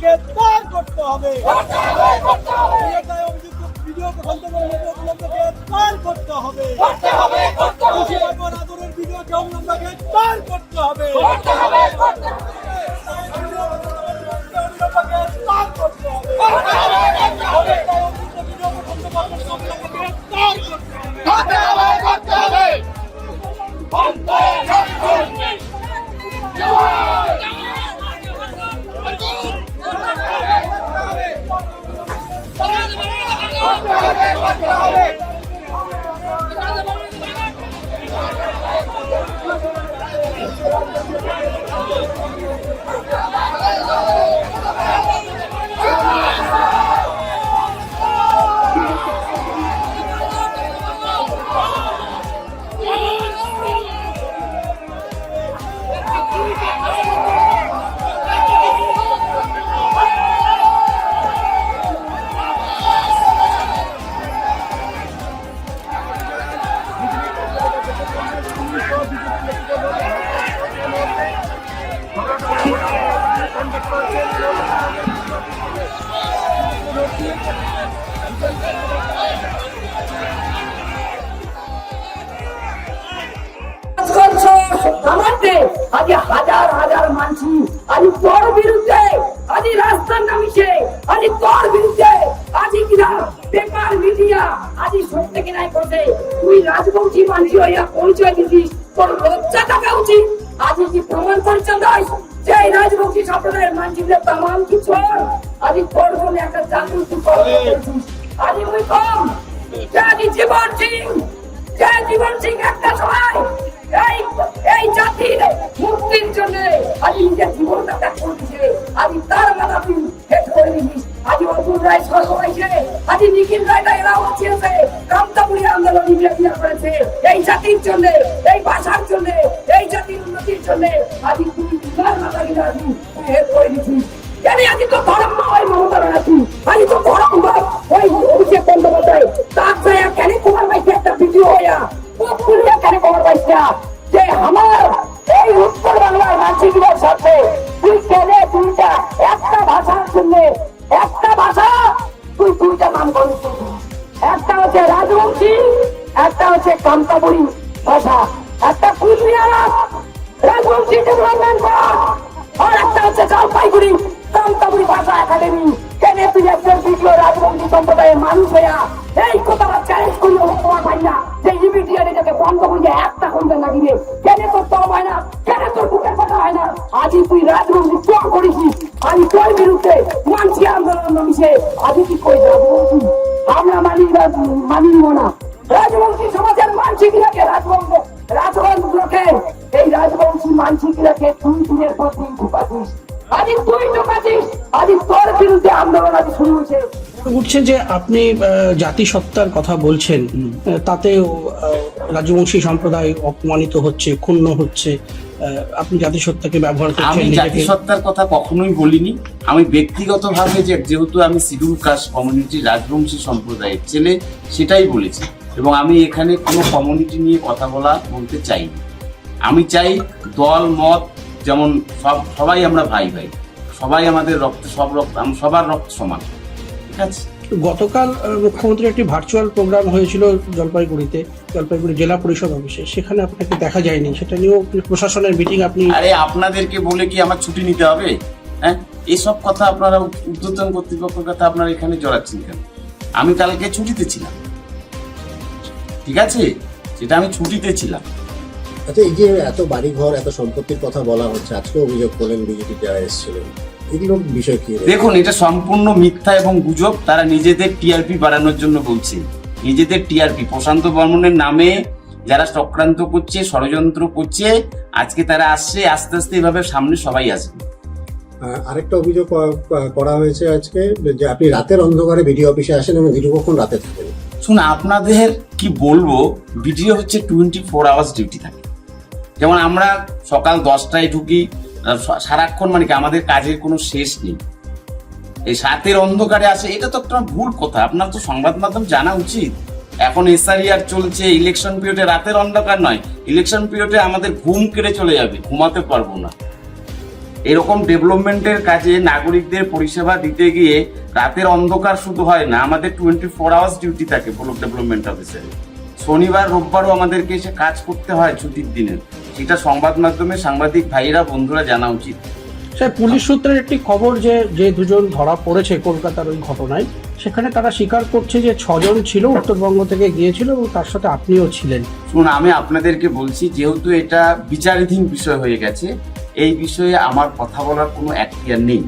গ্রেফতার করতে হবে। ভিডিও গ্রেফতার করতে হবে আদরের ভিডিওকে অবলম্বন গ্রেফতার করতে হবে। সমাজে আজ হাজার হাজার মানছি। আজ তোর বিরুদ্ধে আজ রাস্তার নামিছে। আজ তোর বিরুদ্ধে আজ কিনা পেপার মিডিয়া আজ সত্য কিনাই করছে? তুই রাজবংশী মানছি হইয়া পরিচয় দিছিস তোর লজ্জা থাকা উচিত। আজ কি প্রমাণ করছেন দাস? যে রাজবংশী সম্প্রদায়ের মানছিগুলো তামাম কি চোর আজ তোর জন্য একটা জাগ্রত করেছিস। আজ মুই কম। জীবন সিং জীবন সিং একটা সময় এই এই জাতির মুক্তির জন্য আজ নিজের জীবনটা ত্যাগ করে দিছে আজ তার মাথা তুই হেট আজ অর্জুন রায় সহ হয়েছে। আজ নিখিল রায়টা এরাও আছে কামতাপুরি আন্দোলন বিরোধিতা করেছে। এই জাতির জন্য, এই ভাষার জন্য, এই জাতির উন্নতির জন্য আজ তুই তার মাথা কিনা তুই হেট করে দিছিস কেন আজ তো ধর্ম ওই একটা ভাষা তুই দুইটা নাম করে একটা হচ্ছে রাজবংশী, একটা হচ্ছে কামতাপুরী ভাষা। একটা কুচবিহার রাজবংশী ডেভেলপমেন্ট আর একটা হচ্ছে জলপাইগুড়ি কামতাপুরী ভাষা একাডেমি। মানছি নমিছে কি কই রাজবংশী। আমরা মানি মানি না। রাজবংশী সমাজের মানসিকরাকে রাজবংশ রাজবংশকে এই রাজবংশী মানসিকরাকে তুই দিনের পর দিন তুই তোর বিরুদ্ধে আন্দোলন আজ শুরু হয়েছে। উঠছেন যে আপনি জাতিসত্তার কথা বলছেন তাতে রাজবংশী সম্প্রদায় অপমানিত হচ্ছে ক্ষুণ্ণ হচ্ছে। আপনি জাতিসত্তাকে ব্যবহার আমি করছেন নিজেকে? জাতিসত্তার কথা কখনোই বলিনি। আমি ব্যক্তিগতভাবে যে যেহেতু আমি শিডিউল কাস্ট কমিউনিটি রাজবংশী সম্প্রদায়ের ছেলে সেটাই বলেছি। এবং আমি এখানে কোনো কমিউনিটি নিয়ে কথা বলা বলতে চাই আমি চাই দল মত যেমন সব সবাই আমরা ভাই ভাই সবাই আমাদের রক্ত সব রক্ত আম- সবার রক্ত সমান। ঠিক আছে? গতকাল মুখ্যমন্ত্রীর একটি ভার্চুয়াল প্রোগ্রাম হয়েছিল জলপাইগুড়িতে জলপাইগুড়ি জেলা পরিষদ অফিসে। সেখানে আপনাকে দেখা যায়নি। সেটা নিয়েও প্রশাসনের মিটিং আপনি আরে আপনাদেরকে বলে কি আমার ছুটি নিতে হবে? হ্যাঁ? এসব কথা আপনারা উদ্যোতন কর্তৃপক্ষের কথা আপনারা এখানে জড়াচ্ছেন কেন? আমি কালকে ছুটিতে ছিলাম। ঠিক আছে? সেটা আমি ছুটিতে ছিলাম। আচ্ছা এই যে এত বাড়ি ঘর এত সম্পত্তির কথা বলা হচ্ছে আজকে অভিযোগ করলেন বিজেপি যারা এসেছিলেন। এগুলো বিষয় কি? দেখুন এটা সম্পূর্ণ মিথ্যা এবং গুজব। তারা নিজেদের টিআরপি বাড়ানোর জন্য বলছে। নিজেদের টিআরপি প্রশান্ত বর্মনের নামে যারা চক্রান্ত করছে ষড়যন্ত্র করছে আজকে তারা আসছে আস্তে আস্তে এভাবে সামনে সবাই আসবে। আরেকটা অভিযোগ করা হয়েছে আজকে যে আপনি রাতের অন্ধকারে ভিডিও অফিসে আসেন এবং দীর্ঘক্ষণ রাতে থাকেন। শুন আপনাদের কি বলব ভিডিও হচ্ছে টোয়েন্টি ফোর আওয়ার্স ডিউটি থাকে। যেমন আমরা সকাল দশটায় ঢুকি সারাক্ষণ মানে কি আমাদের কাজের কোনো শেষ নেই। এই সাতের অন্ধকারে আসে, এটা তো একটা ভুল কথা। আপনার তো সংবাদ মাধ্যম জানা উচিত। এখন এসআইআর চলছে ইলেকশন পিরিয়ডে রাতের অন্ধকার নয়। ইলেকশন পিরিয়ডে আমাদের ঘুম কেড়ে চলে যাবে, ঘুমাতে পারব না। এরকম ডেভেলপমেন্টের কাজে নাগরিকদের পরিষেবা দিতে গিয়ে রাতের অন্ধকার শুধু হয় না, আমাদের টোয়েন্টি ফোর আওয়ার্স ডিউটি থাকে ব্লক ডেভেলপমেন্ট অফিসারে শনিবার, রোববারও আমাদেরকে এসে কাজ করতে হয় ছুটির দিনে। সেটা সংবাদ মাধ্যমে সাংবাদিক ভাইরা বন্ধুরা জানা উচিত। স্যার পুলিশ সূত্রের একটি খবর যে যে দুজন ধরা পড়েছে কলকাতার ওই ঘটনায় সেখানে তারা স্বীকার করছে যে ছজন ছিল উত্তরবঙ্গ থেকে গিয়েছিল এবং তার সাথে আপনিও ছিলেন। শুনুন আমি আপনাদেরকে বলছি যেহেতু এটা বিচারাধীন বিষয় হয়ে গেছে এই বিষয়ে আমার কথা বলার কোনো এখতিয়ার নেই।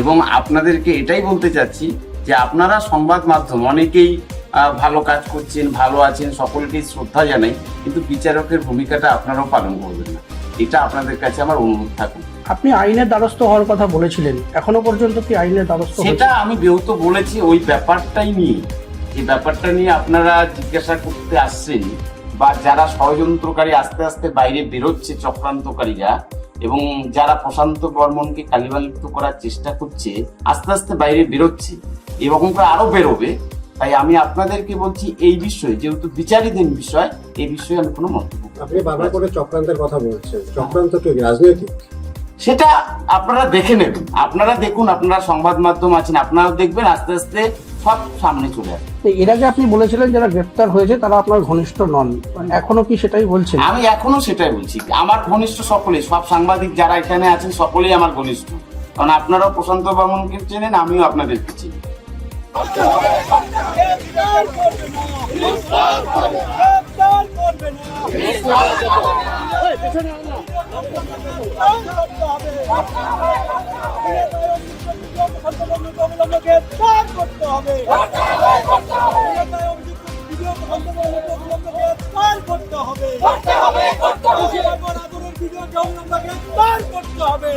এবং আপনাদেরকে এটাই বলতে চাচ্ছি যে আপনারা সংবাদ মাধ্যম অনেকেই ভালো কাজ করছেন ভালো আছেন সকলকেই শ্রদ্ধা জানাই কিন্তু বিচারকের ভূমিকাটা আপনারাও পালন করবেন না। এটা আপনাদের কাছে আমার অনুরোধ থাকুক। আপনি আইনের দ্বারস্থ হওয়ার কথা বলেছিলেন এখনও পর্যন্ত কি আইনের দ্বারস্থ সেটা আমি যেহেতু বলেছি ওই ব্যাপারটাই নিয়ে। এই ব্যাপারটা নিয়ে আপনারা জিজ্ঞাসা করতে আসছেন বা যারা ষড়যন্ত্রকারী আস্তে আস্তে বাইরে বেরোচ্ছে চক্রান্তকারীরা এবং যারা প্রশান্ত বর্মনকে কালিবালিপ্ত করার চেষ্টা করছে আস্তে আস্তে বাইরে বেরোচ্ছে এরকম করে আরও বেরোবে তাই আমি আপনাদেরকে বলছি এই বিষয়ে যেহেতু বিচারাধীন বিষয় এই বিষয়ে আমি কোনো মন্তব্য আপনি বারবার করে চক্রান্তের কথা বলছেন। চক্রান্ত কি রাজনৈতিক? সেটা আপনারা দেখে নেবেন। আপনারা দেখুন আপনারা সংবাদ মাধ্যম আছেন আপনারাও দেখবেন আস্তে আস্তে সব সামনে চলে আসবে। তো এর আগে আপনি বলেছিলেন যারা গ্রেপ্তার হয়েছে তারা আপনার ঘনিষ্ঠ নন। এখনও কি সেটাই বলছেন? আমি এখনও সেটাই বলছি। আমার ঘনিষ্ঠ সকলে সব সাংবাদিক যারা এখানে আছেন সকলেই আমার ঘনিষ্ঠ। কারণ আপনারাও প্রশান্ত বর্মনকে চেনেন আমিও আপনাদেরকে চিনি। না গ্রেফতার করতে হবে করতে হবে ভিডিও গ্রেফতার করতে হবে!